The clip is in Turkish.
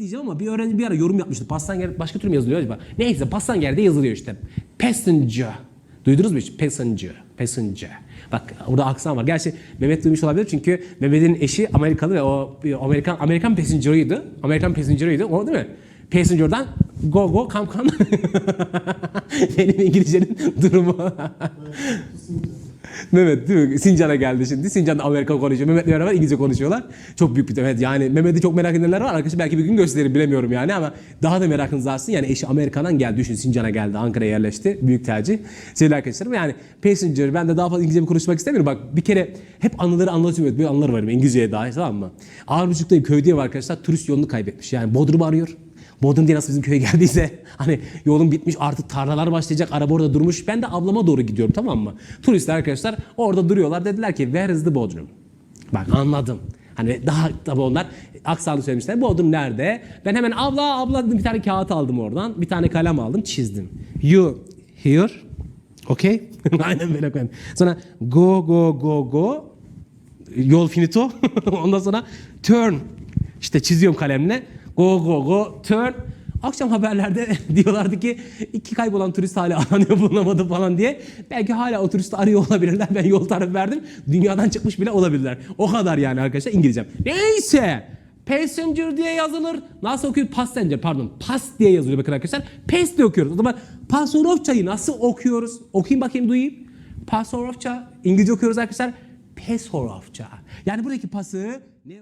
diyeceğim ama bir öğrenci bir ara yorum yapmıştı. Pastanger başka türlü mü yazılıyor acaba? Neyse Pastanger'de yazılıyor işte. Passenger. Duydunuz mu hiç? Passenger. Passenger. Bak orada aksan var. Gerçi Mehmet duymuş olabilir çünkü Mehmet'in eşi Amerikalı ve o Amerikan Amerikan passenger'ıydı. Amerikan passenger'ıydı. O değil mi? Passenger'dan go go come come. Benim İngilizcenin durumu. Mehmet değil mi? Sincan'a geldi şimdi. Sincan'da Amerika konuşuyor. Mehmet'le beraber İngilizce konuşuyorlar. Çok büyük bir evet yani Mehmet'i çok merak edenler var. Arkadaşlar belki bir gün gösteririm bilemiyorum yani ama daha da merakınız artsın. Yani eşi Amerika'dan geldi. Düşün Sincan'a geldi. Ankara'ya yerleşti. Büyük tercih. Sevgili arkadaşlarım yani Passenger ben de daha fazla İngilizce konuşmak istemiyorum. Bak bir kere hep anıları anlatıyorum. Böyle anılar var İngilizceye dair tamam mı? Ağırbuçuk'tayım köydeyim arkadaşlar. Turist yolunu kaybetmiş. Yani Bodrum arıyor. Bodrum diye nasıl bizim köye geldiyse hani yolun bitmiş artık tarlalar başlayacak araba orada durmuş. Ben de ablama doğru gidiyorum tamam mı? Turistler arkadaşlar orada duruyorlar dediler ki where is the Bodrum? Bak anladım. Hani daha tabii onlar aksanı söylemişler. Bodrum nerede? Ben hemen abla abla dedim bir tane kağıt aldım oradan. Bir tane kalem aldım çizdim. You here? Okay? Aynen böyle koyayım. Sonra go go go go yol finito. Ondan sonra turn. İşte çiziyorum kalemle. Go go go turn. Akşam haberlerde diyorlardı ki iki kaybolan turist hala aranıyor bulunamadı falan diye. Belki hala o turisti arıyor olabilirler. Ben yol tarifi verdim. Dünyadan çıkmış bile olabilirler. O kadar yani arkadaşlar İngilizcem. Neyse. Passenger diye yazılır. Nasıl okuyor? Passenger pardon. Pas diye yazılıyor bakın arkadaşlar. Pes diye okuyoruz. O zaman Pasorovçayı nasıl okuyoruz? Okuyayım bakayım duyayım. Pasorovça. İngilizce okuyoruz arkadaşlar. Pesorovça. Yani buradaki pası ne?